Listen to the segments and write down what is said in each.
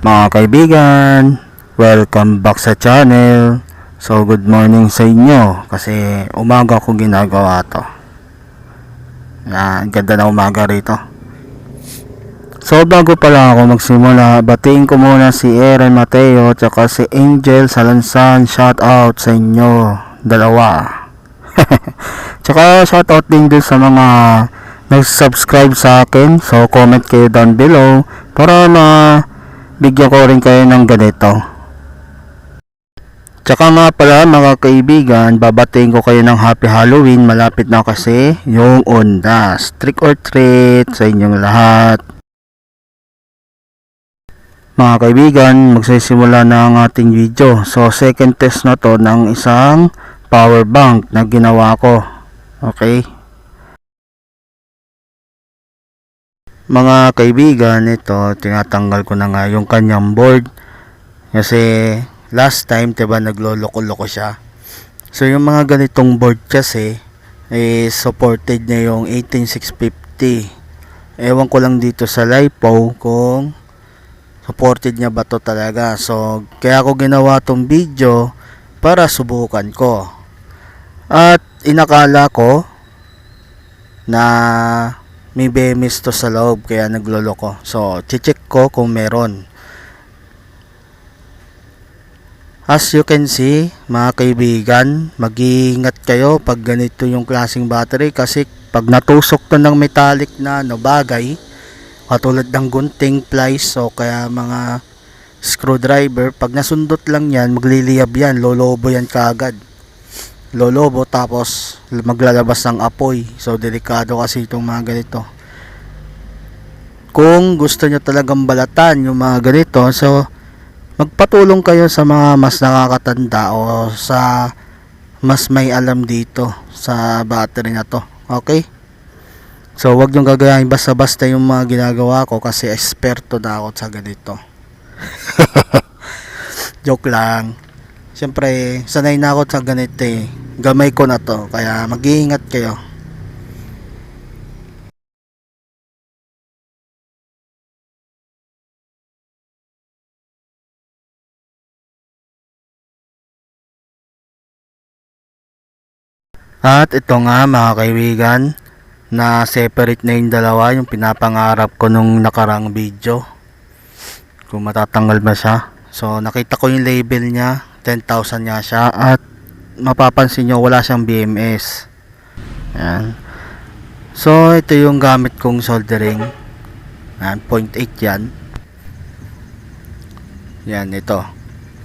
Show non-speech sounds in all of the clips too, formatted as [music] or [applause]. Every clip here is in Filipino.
Mga kaibigan, welcome back sa channel. So good morning sa inyo kasi umaga ko ginagawa to. Yan, ganda na umaga rito. So bago pa lang ako magsimula, batiin ko muna si Aaron Mateo at si Angel Salansan. Shout out sa inyo, dalawa. [laughs] Tsaka shout out din dun sa mga nag-subscribe sa akin. So comment kayo down below para ma bigyan ko rin kayo ng ganito. Tsaka nga pala mga kaibigan, babatiin ko kayo ng Happy Halloween. Malapit na kasi yung Ondas. Trick or treat sa inyong lahat. Mga kaibigan, magsisimula na ang ating video. So second test na to ng isang power bank na ginawa ko. Okay? Mga kaibigan, ito, tinatanggal ko na nga yung kanyang board. Kasi last time, 'di ba nagloloko-loko siya. So yung mga ganitong board kasi is supported niya yung 18650. Ewan ko lang dito sa LiPo kung supported niya ba to talaga. So kaya ako ginawa tong video para subukan ko. At inakala ko na may BMS to sa loob kaya nagloloko. So, check ko kung meron. As you can see, mga kaibigan, mag-iingat kayo pag ganito yung klaseng battery kasi pag natusok to ng metallic na no bagay, katulad ng gunting, plies, o kaya mga screwdriver, pag nasundot lang yan, magliliyab yan, lolobo yan kaagad lolobo tapos maglalabas ng apoy. So delikado kasi itong mga ganito. Kung gusto nyo talagang balatan yung mga ganito, so magpatulong kayo sa mga mas nakakatanda o sa mas may alam dito sa battery na to. Okay? So wag nyo gagayahin basta-basta yung mga ginagawa ko kasi esperto na ako sa ganito. [laughs] Joke lang. Siyempre, sanay na ako sa ganito eh. Gamay ko na to. Kaya mag-iingat kayo. At ito nga mga kaibigan, na separate na yung dalawa, yung pinapangarap ko nung nakarang video. Kung matatanggal ba siya. So nakita ko yung label niya, 10,000 nga siya at mapapansin nyo wala siyang BMS. Yan. So ito yung gamit kong soldering. Yan, 0.8 yan. Yan, ito.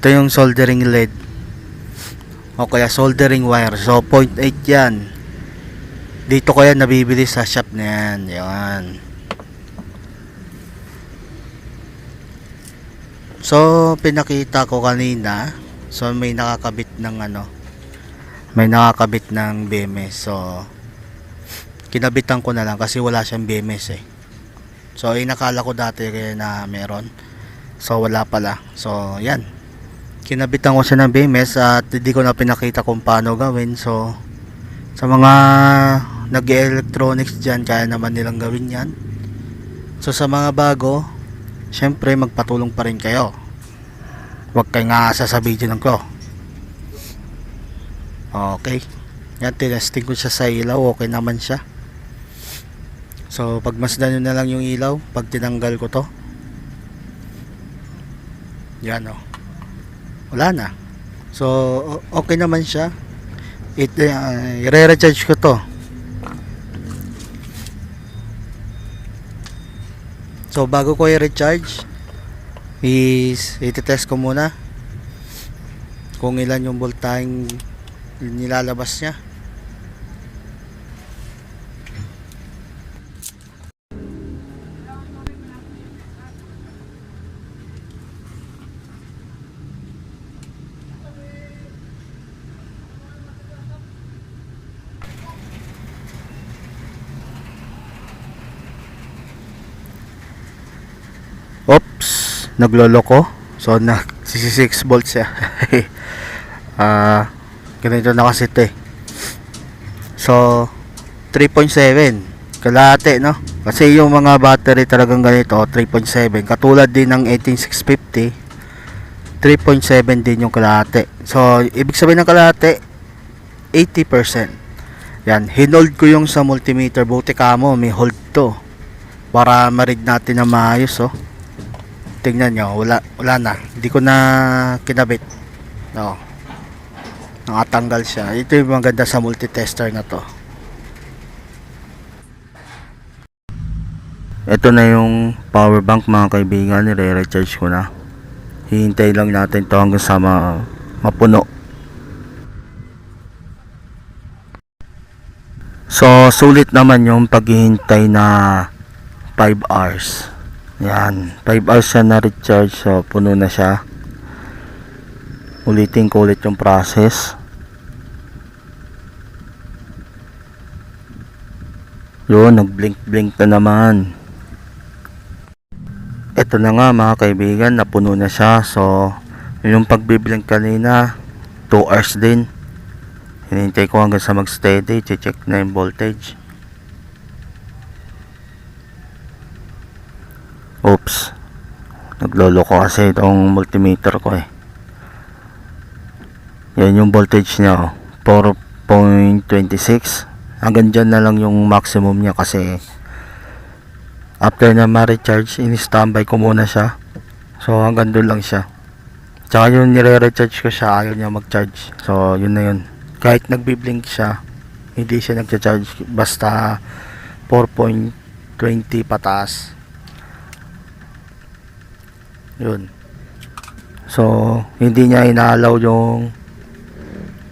Ito yung soldering lead o kaya soldering wire. So 0.8 yan. Dito ko yan nabibili sa shop na yan. Yan. So pinakita ko kanina. So may nakakabit ng ano. May nakakabit ng BMS. So kinabitan ko na lang kasi wala siyang BMS eh. So inakala ko dati na meron. So wala pala. So yan kinabitan ko siya ng BMS at hindi ko na pinakita kung paano gawin so sa mga nag-electronics dyan kaya naman nilang gawin yan so sa mga bago syempre magpatulong pa rin kayo huwag kayo nga asa sa ko. Okay. Yan tinesting ko siya sa ilaw. Okay naman siya. So pagmasdan nyo na lang yung ilaw pag tinanggal ko to. Yan o oh. Wala na. So okay naman siya. It uh, i-recharge ko to. So bago ko i-recharge is iti-test ko muna kung ilan yung voltaheng nilalabas niya Oops, nagloloko. So na 66 volts siya. [laughs] Ah, ganito na kasi 'to eh. So 3.7 kalahati no? Kasi yung mga battery talagang ganito, 3.7. Katulad din ng 18650, 3.7 din yung kalahati. So, ibig sabihin ng kalahati, 80%. Yan, hinold ko yung sa multimeter. Buti ka mo, may hold to. Para ma-read natin na maayos, oh. Tingnan nyo, wala, wala na. Hindi ko na kinabit. No. Nakatanggal siya. Ito yung maganda sa multitester na to. Ito na yung power bank mga kaibigan. Nire-recharge ko na. Hihintay lang natin to hanggang sa ma mapuno. So, sulit naman yung paghihintay na 5 hours. Yan. 5 hours na recharge. So, puno na siya. Ulitin ko ulit yung process. Yun, nag-blink-blink na naman. Ito na nga mga kaibigan, napuno na siya. So, yun yung pagbiblink kanina, 2 hours din. Hinintay ko hanggang sa mag-steady, check na yung voltage. Oops. Naglolo ko kasi itong multimeter ko eh. Yan yung voltage niya, oh. 4.26. Hanggang dyan na lang yung maximum niya kasi after na ma-recharge, in-standby ko muna siya. So, hanggang doon lang siya. Tsaka yung nire-recharge ko siya, ayaw niya mag-charge. So, yun na yun. Kahit nagbi-blink siya, hindi siya nagcha-charge. Basta 4.20 pataas. Yun. So, hindi niya inaalaw yung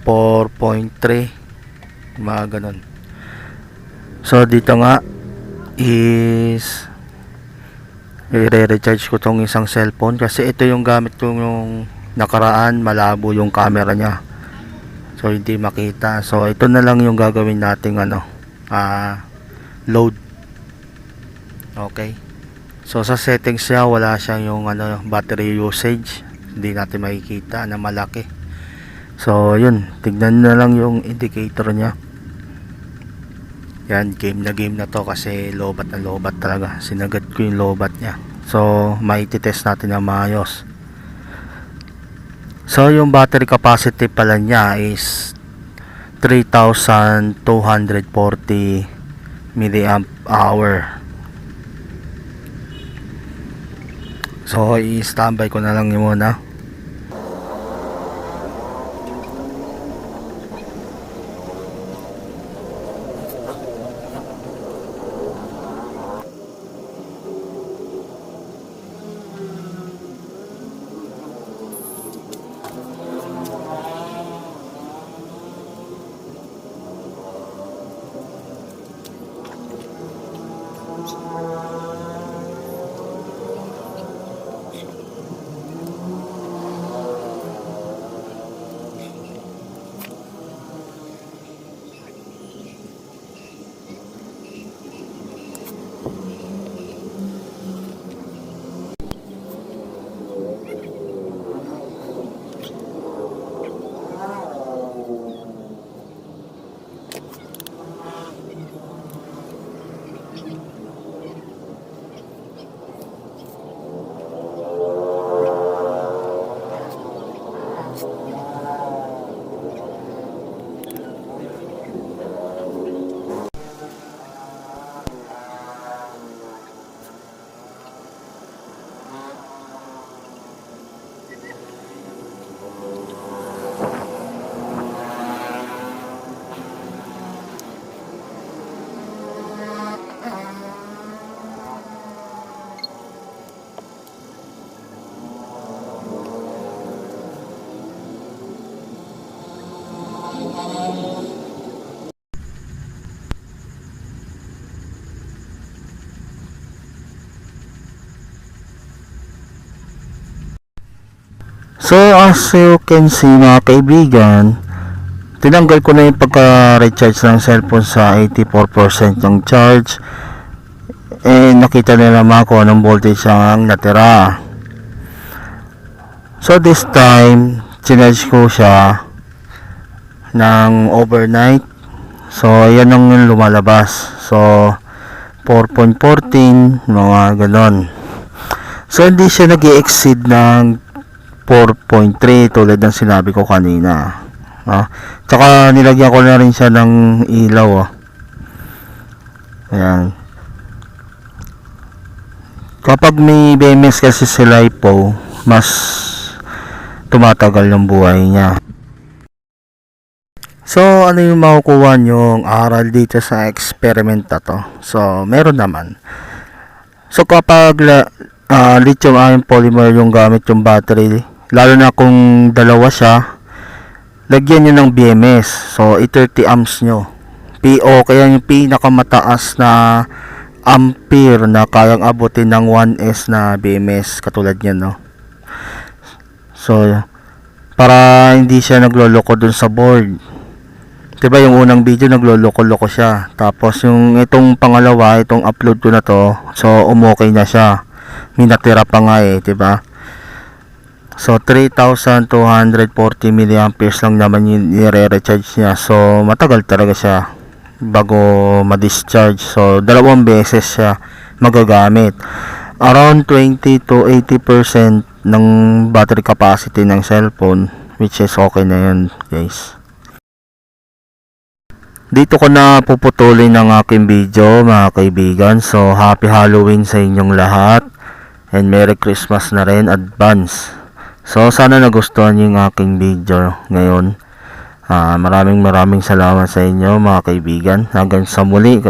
4.3 mga ganun. So, dito nga is i-recharge ko tong isang cellphone kasi ito yung gamit ko yung nakaraan. Malabo yung camera niya. So hindi makita. So ito na lang yung gagawin nating ano ah load. Okay so sa settings niya wala siyang yung ano battery usage hindi natin makikita na malaki so yun tignan na lang yung indicator niya yan, game na game na to kasi lobat na lobat talaga. Sinagad ko yung lobat niya. So, maititest natin na maayos. So, yung battery capacity pala niya is 3,240 milliamp hour. So, i-standby ko na lang yun muna. So as you can see mga kaibigan, tinanggal ko na yung pagka-recharge ng cellphone sa 84% ng charge. Eh nakita na naman kung anong voltage ang natira. So this time, chinarge ko siya ng overnight. So ayan ang lumalabas. So 4.14, mga ganon. So, hindi siya nag exceed ng 4.3 tulad ng sinabi ko kanina. No? Tsaka nilagyan ko na rin siya ng ilaw. Oh. Ayan. Kapag may BMS kasi si LiPo, mas tumatagal yung buhay niya. So, ano yung makukuha nyong aral dito sa experiment na to? So, meron naman. So, kapag la, ah, lithium ion polymer yung gamit yung battery, lalo na kung dalawa siya, lagyan nyo ng BMS. So, 30 amps nyo. PO, kaya yung pinakamataas na ampere na kayang abutin ng 1S na BMS katulad niyan, no? So, para hindi siya nagloloko dun sa board. 'Di ba yung unang video nagloloko-loko siya. Tapos yung itong pangalawa, itong upload ko na to, so umokay na siya. May natira pa nga eh, 'di ba? So 3,240 mAh lang naman yung i-recharge niya. So matagal talaga siya bago ma-discharge. So dalawang beses siya magagamit. Around 20 to 80% ng battery capacity ng cellphone which is okay na yun guys. Dito ko na puputulin ang aking video mga kaibigan. So happy Halloween sa inyong lahat. And Merry Christmas na rin advance. So sana nagustuhan niyo yung aking video ngayon. Ah, maraming maraming salamat sa inyo mga kaibigan. Hanggang sa muli